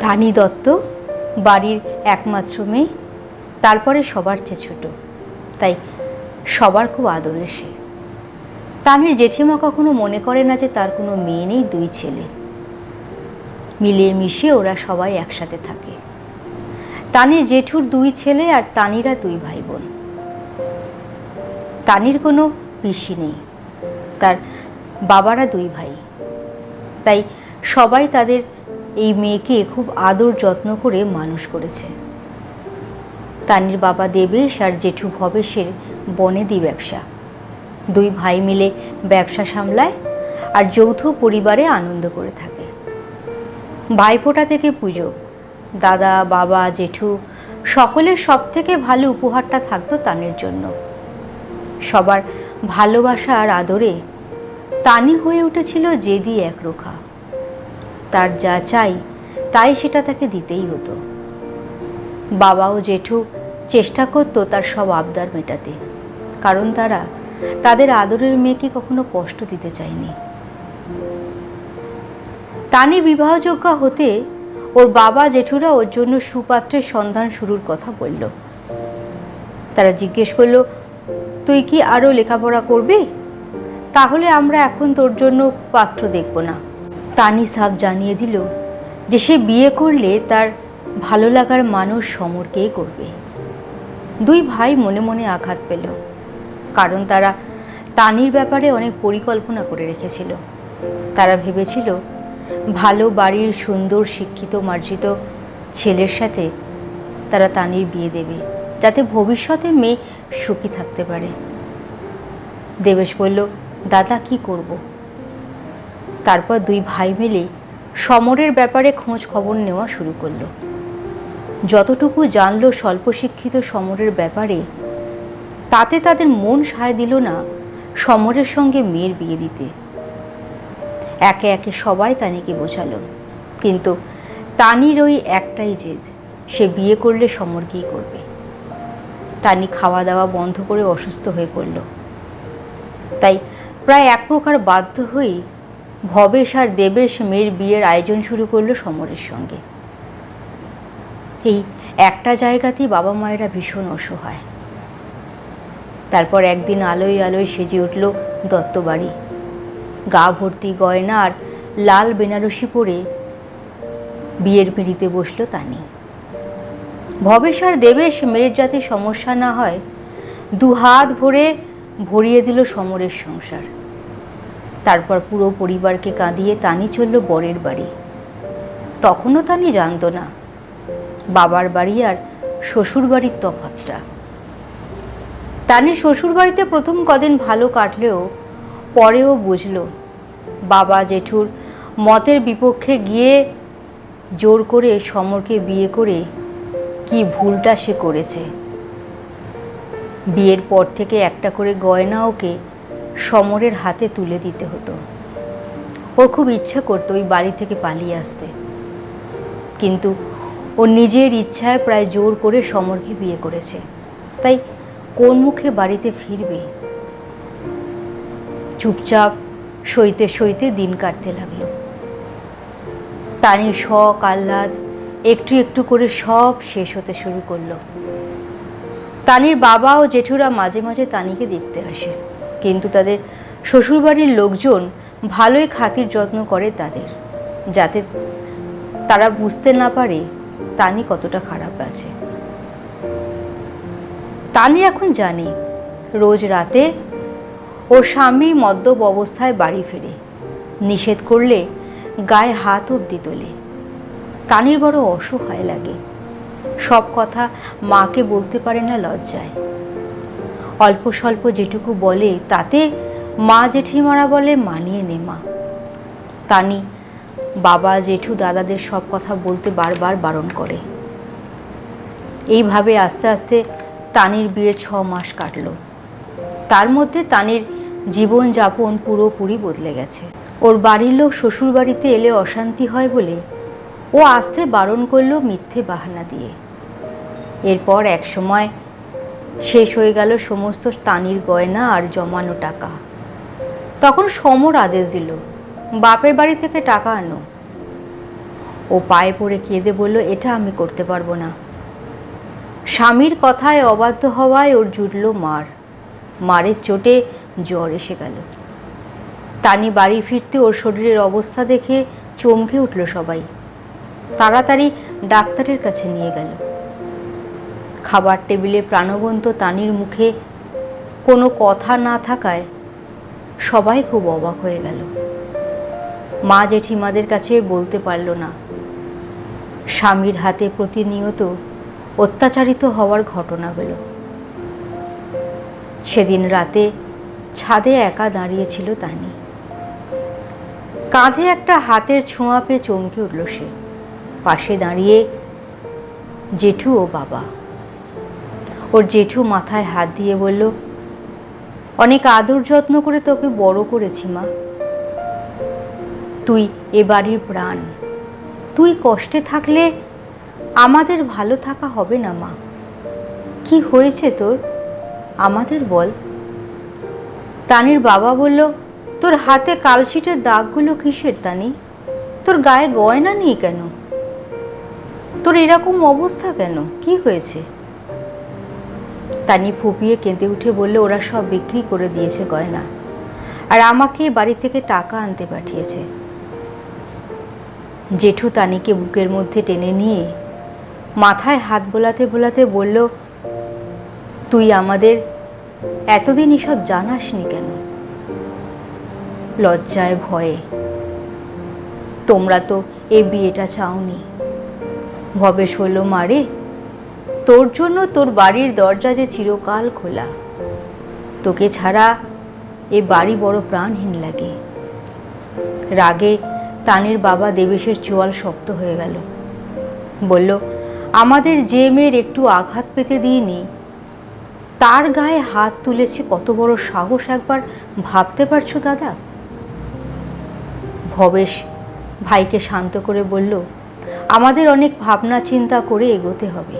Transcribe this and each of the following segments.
ধানি দত্ত, বাড়ির একমাত্র মেয়ে, তারপরে সবার চেয়ে ছোট। তাই সবার খুব আদরের সে। তানের জেঠিমা কখনো মনে করে না যে তার কোনো মেয়ে নেই, দুই ছেলে। মিলিয়ে মিশিয়ে ওরা সবাই একসাথে থাকে। তানির জেঠুর দুই ছেলে আর তানিরা দুই ভাই বোন তানির কোনো পিসি নেই। তার বাবারা দুই ভাই। তাই সবাই তাদের এই মেয়েকে খুব আদর যত্ন করে মানুষ করেছে। তানির বাবা দেবেশ আর জেঠু ভবেশের বনেদি ব্যবসা। দুই ভাই মিলে ব্যবসা সামলায় আর যৌথ পরিবারে আনন্দ করে থাকে। ভাইফোঁটা থেকে পুজো, দাদা, বাবা, জেঠু সকলের সব থেকে ভালো উপহারটা থাকতো তানের জন্য। সবার ভালোবাসা আর আদরে তানি হয়ে উঠেছিল জেদি একরোখা। তার যা চাই, তাই সেটা তাকে দিতেই হতো। বাবা ও জেঠু চেষ্টা করতো তার সব আবদার মেটাতে, কারণ তারা তাদের আদরের মেয়েকে কখনো কষ্ট দিতে চায়নি। তানি বিবাহযোগ্য হতে ওর বাবা জেঠুরা ওর জন্য সুপাত্রের সন্ধান শুরুর কথা বলল। তারা জিজ্ঞেস করল, তুই কি আরও লেখাপড়া করবি? তাহলে আমরা এখন তোর জন্য পাত্র দেখব না। তানি সাব জানিয়ে দিল যে সে বিয়ে করলে তার ভালো লাগার মানুষ সমরকেই করবে। দুই ভাই মনে মনে আঘাত পেল, কারণ তারা তানির ব্যাপারে অনেক পরিকল্পনা করে রেখেছিল। তারা ভেবেছিল, ভালো বাড়ির সুন্দর শিক্ষিত মার্জিত ছেলের সাথে তারা তানির বিয়ে দেবে, যাতে ভবিষ্যতে মেয়ে সুখী থাকতে পারে। দেবেশ বলল, দাদা, কি করব? তারপর দুই ভাই মিলে সমরের ব্যাপারে খোঁজ খবর নেওয়া শুরু করল। যতটুকু জানলো স্বল্প শিক্ষিত সমরের ব্যাপারে, তাতে তাদের মন সায় দিল না সমরের সঙ্গে মেয়ের বিয়ে দিতে। একে একে সবাই তানিকে বোঝালো, কিন্তু তানির ওই একটাই জেদ, সে বিয়ে করলে সমর সমরকেই করবে? তানি খাওয়া দাওয়া বন্ধ করে অসুস্থ হয়ে পড়ল। তাই প্রায় এক প্রকার বাধ্য হয়েই ভবেশ আর দেবেশ মেয়ের বিয়ের আয়োজন শুরু করল সমরের সঙ্গে। এই একটা জায়গাতেই বাবা মায়েরা ভীষণ অসহায়। তারপর একদিন আলোয় আলোয় সেজে উঠল দত্তবাড়ি। গা ভর্তি গয়না আর লাল বেনারসি পরে বিয়ের পিঁড়িতে বসল তানি। ভবেশ আর দেবেশ মেয়ের যাতে সমস্যা না হয় দু হাত ভরে ভরিয়ে দিল সমরের সংসার। তারপর পুরো পরিবারকে কাঁদিয়ে তানি চলল বরের বাড়ি। তখনও তানি জানতো না, বাবার বাড়ি আর শ্বশুর বাড়ির তফাতটা। তানি শ্বশুর বাড়িতে প্রথম কদিন ভালো কাটলেও পরেও বুঝল, বাবা জেঠুর মতের বিপক্ষে গিয়ে জোর করে সমরকে বিয়ে করে কি ভুলটা সে করেছে। বিয়ের পর থেকে একটা করে গয়না ওকে সমরের হাতে তুলে দিতে হতো। ওর খুব ইচ্ছা করতো ওই বাড়ি থেকে পালিয়ে আসতে। কিন্তু ও নিজের ইচ্ছায় প্রায় জোর করে সমরকে বিয়ে করেছে। তাই কোন মুখে বাড়িতে ফিরবে? চুপচাপ সইতে সইতে দিন কাটতে লাগল। তানির শখ, আহ্লাদ একটু একটু করে সব শেষ হতে শুরু করল। তানির বাবা ও জেঠুরা মাঝে মাঝে তানিকে দেখতে আসে। কিন্তু তাদের শ্বশুরবাড়ির লোকজন ভালোই খাতির যত্ন করে তাদের, যাতে তারা বুঝতে না পারে তানি কতটা খারাপ আছে। তানি এখন জানে, রোজ রাতে ওর স্বামী মদ্যপ অবস্থায় বাড়ি ফেরে, নিষেধ করলে গায়ে হাত অব্দি তোলে। তানির বড় অসহায় লাগে। সব কথা মাকে বলতে পারে না লজ্জায়। অল্প স্বল্প যেটুকু বলে, তাতে মা জেঠিমারা বলে, মানিয়ে নে মা। তানি, বাবা, জেঠু, দাদাদের সব কথা বলতে বারবার বারণ করে। এইভাবে আস্তে আস্তে তানির বিয়ের ছ মাস কাটল। তার মধ্যে তানির জীবনযাপন পুরোপুরি বদলে গেছে। ওর বাড়ির লোক শ্বশুর বাড়িতে এলে অশান্তি হয় বলে ও আসতে বারণ করল মিথ্যে বাহানা দিয়ে। এরপর এক সময় শেষ হয়ে গেল সমস্ত তানির গয়না আর জমানো টাকা। তখন সমর আদেশ দিল, বাপের বাড়ি থেকে টাকা আনো। ও পায়ে পড়ে কেঁদে বলল, এটা আমি করতে পারব না। স্বামীর কথায় অবাধ্য হওয়ায় ওর জুটল মার। মারের চোটে জ্বর এসে গেল। তানি বাড়ি ফিরতে ওর শরীরের অবস্থা দেখে চমকে উঠল সবাই। তাড়াতাড়ি ডাক্তারের কাছে নিয়ে গেল। খাবার টেবিলে প্রাণবন্ত তানির মুখে কোনো কথা না থাকায় সবাই খুব অবাক হয়ে গেল। মা জেঠিমাদের কাছে বলতে পারল না। স্বামীর হাতে প্রতিনিয়ত অত্যাচারিত হওয়ার ঘটনাগুলো। সেদিন রাতে ছাদে একা দাঁড়িয়েছিল তানি। কাঁধে একটা হাতের ছোঁয়া পেয়ে চমকে উঠল সে। পাশে দাঁড়িয়ে জেঠু ও বাবা। ওর জেঠু মাথায় হাত দিয়ে বলল, অনেক আদর যত্ন করে তোকে বড় করেছি মা। তুই এ বাড়ির প্রাণ। তুই কষ্টে থাকলে আমাদের ভালো থাকা হবে না মা। কি হয়েছে তোর? আমাদের বল। তানির বাবা বলল, তোর হাতে কালশিটের দাগগুলো কিসের তানি? তোর গায়ে গয়না নেই কেন? তোর এরকম অবস্থা কেন? কি হয়েছে? তানি ফুপিয়ে কেঁদে উঠে বললে, ওরা সব বিক্রি করে দিয়েছে গয়না। আর আমাকে বাড়ি থেকে টাকা আনতে পাঠিয়েছে। জেঠু তানিকে বুকের মধ্যে টেনে নিয়ে মাথায় হাত বোলাতে বোলাতে বলল, তুই আমাদের এতদিন এসব জানাসনি কেন? লজ্জায় ভয়ে, তোমরা তো এ বিয়েটা চাওনি। ভবেশ হল মারে তোর জন্য তোর বাড়ির দরজা যে চিরকাল খোলা। তোকে ছাড়া এ বাড়ি বড় প্রাণহীন লাগে। রাগে তানের বাবা দেবেশের চোয়াল শক্ত হয়ে গেল। বলল, আমাদের যে মেয়ের একটু আঘাত পেতে দিইনি, তার গায়ে হাত তুলেছে কত বড় সাহস একবার ভাবতে পারছ দাদা? ভবেশ ভাইকে শান্ত করে বলল, আমাদের অনেক ভাবনা চিন্তা করে এগোতে হবে।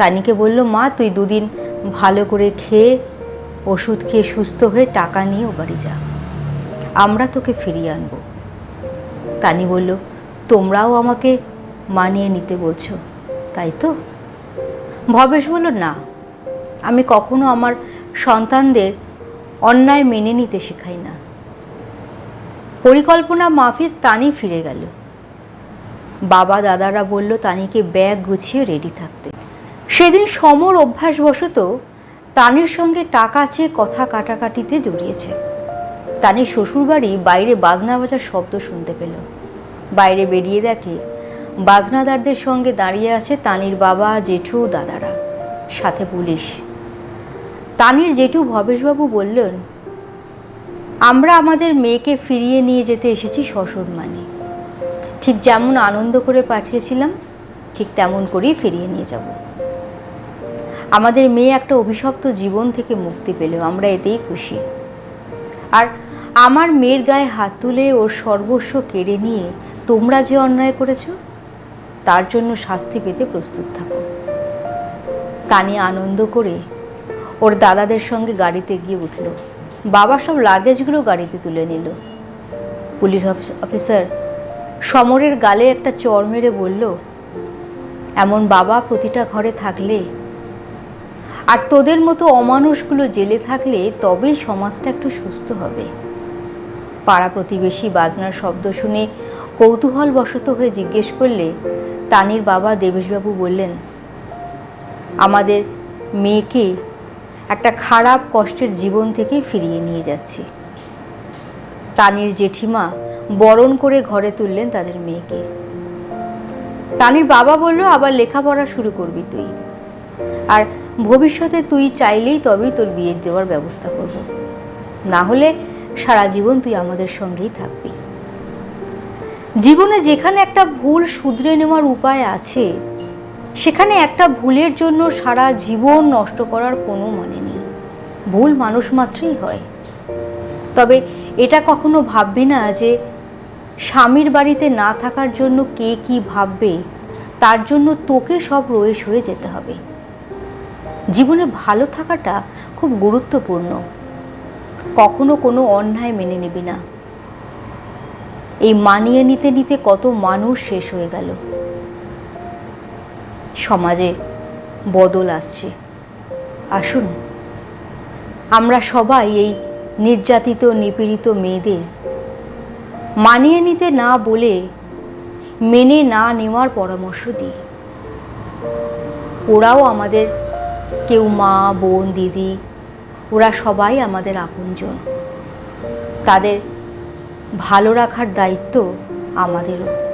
তানিকে বলল, মা, তুই দুদিন ভালো করে খেয়ে, ওষুধ খেয়ে সুস্থ হয়ে টাকা নিয়ে ও বাড়ি যা। আমরা তোকে ফিরিয়ে আনব। তানি বলল, তোমরাও আমাকে মানিয়ে নিতে বলছো, তাই তো? ভবেশ বলল, না, আমি কখনো আমার সন্তানদের অন্যায় মেনে নিতে শেখাই না। পরিকল্পনা মাফিক তানি ফিরে গেল। বাবা দাদারা বলল, তানিকে ব্যাগ গুছিয়ে রেডি থাকতে। সেদিন সমর অভ্যাসবশত তানির সঙ্গে টাকা চেয়ে কথা কাটাকাটিতে জড়িয়েছে। তানির শ্বশুরবাড়ি বাইরে বাজনা বাজার শব্দ শুনতে পেল। বাইরে বেরিয়ে দেখে বাজনাদারদের সঙ্গে দাঁড়িয়ে আছে তানির বাবা, জেঠু, দাদারা, সাথে পুলিশ। তানির জেঠু ভবেশবাবু বললেন, আমরা আমাদের মেয়েকে ফিরিয়ে নিয়ে যেতে এসেছি সসম্মানে। ঠিক যেমন আনন্দ করে পাঠিয়েছিলাম, ঠিক তেমন করেই ফিরিয়ে নিয়ে যাব। আমাদের মেয়ে একটা অভিশপ্ত জীবন থেকে মুক্তি পেল, আমরা এতেই খুশি। আর আমার মেয়ের গায়ে হাত তুলে ওর সর্বস্ব কেড়ে নিয়ে তোমরা যে অন্যায় করেছ, তার জন্য শাস্তি পেতে প্রস্তুত থাকো। তানি আনন্দ করে ওর দাদাদের সঙ্গে গাড়িতে গিয়ে উঠল। বাবা সব লাগেজগুলো গাড়িতে তুলে নিল। পুলিশ অফিসার সমরের গালে একটা চর মেরে বলল, এমন বাবা প্রতিটা ঘরে থাকলে আর তোদের মতো অমানুষগুলো জেলে থাকলে তবেই সমাজটা একটু সুস্থ হবে। পাড়া প্রতিবেশী বাজনার শব্দ শুনে কৌতূহলবশত হয়ে জিজ্ঞেস করলে, তানির বাবা দেবেশবাবু বললেন, আমাদের মেয়েকে একটা খারাপ কষ্টের জীবন থেকে ফিরিয়ে নিয়ে যাচ্ছি। তানির জেঠিমা বরণ করে ঘরে তুললেন তাদের মেয়েকে। তানির বাবা বলল, আবার লেখাপড়া শুরু করবি তুই। আর ভবিষ্যতে তুই চাইলেই তবেই তোর বিয়ে দেওয়ার ব্যবস্থা করব। না হলে সারা জীবন তুই আমাদের সঙ্গেই থাকবি। জীবনে যেখানে একটা ভুল শুধরে নেওয়ার উপায় আছে, সেখানে একটা ভুলের জন্য সারা জীবন নষ্ট করার কোনো মানে নেই। ভুল মানুষ মাত্রই হয়। তবে এটা কখনো ভাববি না যে স্বামীর বাড়িতে না থাকার জন্য কে কি ভাববে, তার জন্য তোকে সব রয়েস হয়ে যেতে হবে। জীবনে ভালো থাকাটা খুব গুরুত্বপূর্ণ। কখনো কোনো অন্যায় মেনে নিবি না। এই মানিয়ে নিতে নিতে কত মানুষ শেষ হয়ে গেল। সমাজে বদল আসছে। আসুন, আমরা সবাই এই নির্যাতিত, নিপীড়িত মেয়েদের মানিয়ে নিতে না বলে মেনে না নেওয়ার পরামর্শ দিই। ওরাও আমাদের কেউ মা বোন দিদি ওরা সবাই আমাদের আপনজন। তাদের ভালো রাখার দায়িত্ব আমাদেরও।